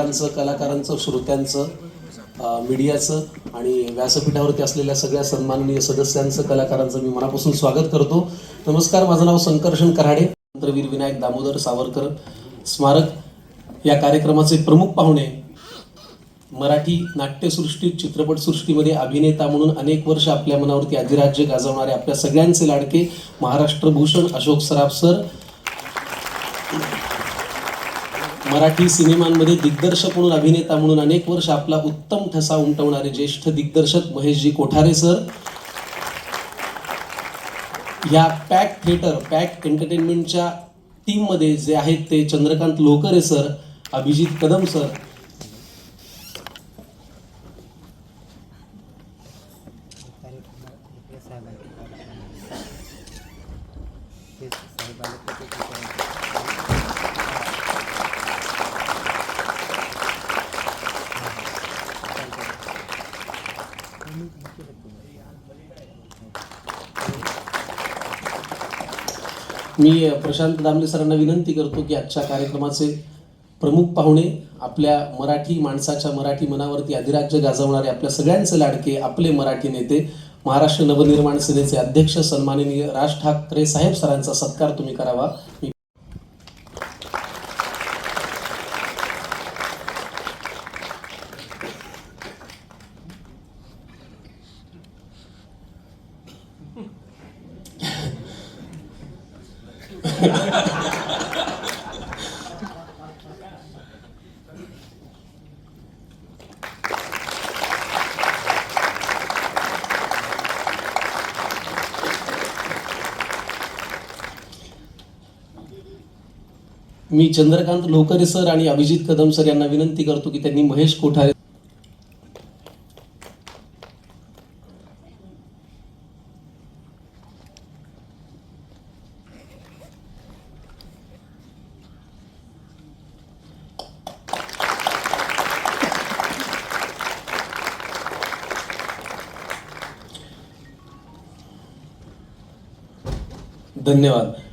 प्रेक्षकांचं कलाकारांचं श्रोत्यांचं मीडियाचं आणि व्यासपीठावरती असलेल्या सगळ्या सन्माननीय सदस्यांचं कलाकारांचं मी मनापासून स्वागत करतो. नमस्कार माझं नाव संकर्षण कराडे मंत्रवीर विनायक दामोदर सावरकर स्मारक या कार्यक्रमाचे प्रमुख पाहुणे मराठी नाट्यसृष्टीत चित्रपटसृष्टीमध्ये अभिनेता म्हणून अनेक वर्ष आपल्या मनावरती अधिराज्य गाजवणारे आपल्या सगळ्यांचे लाडके महाराष्ट्र भूषण अशोक सराफ सर मराठी सिनेमांमध्ये दिग्दर्शक म्हणून अभिनेता म्हणून अनेक वर्ष आपला उत्तम ठसा उमटवणारे ज्येष्ठ दिग्दर्शक महेशजी कोठारे सर. या पॅक थिएटर पॅक एंटरटेनमेंटच्या टीममध्ये जे आहेत ते चंद्रकांत लोकरे सर अभिजित कदम सर. मी प्रशांत दामले सरांना विनंती करतो की आजच्या कार्यक्रमाचे प्रमुख पाहुणे आपल्या मराठी माणसाच्या मराठी मनावरती अधिराज्य गाजवणारे आपल्या सगळ्यांचे लाडके आपले मराठी नेते महाराष्ट्र नवनिर्माण सेनेचे अध्यक्ष सन्माननीय राज ठाकरे साहेब सरांचा सत्कार तुम्ही करावा. मी मी चंद्रकांत लोकरे सर आणि अभिजित कदम सर यांना विनंती करतो की त्यांनी महेश कोठारे धन्यवाद.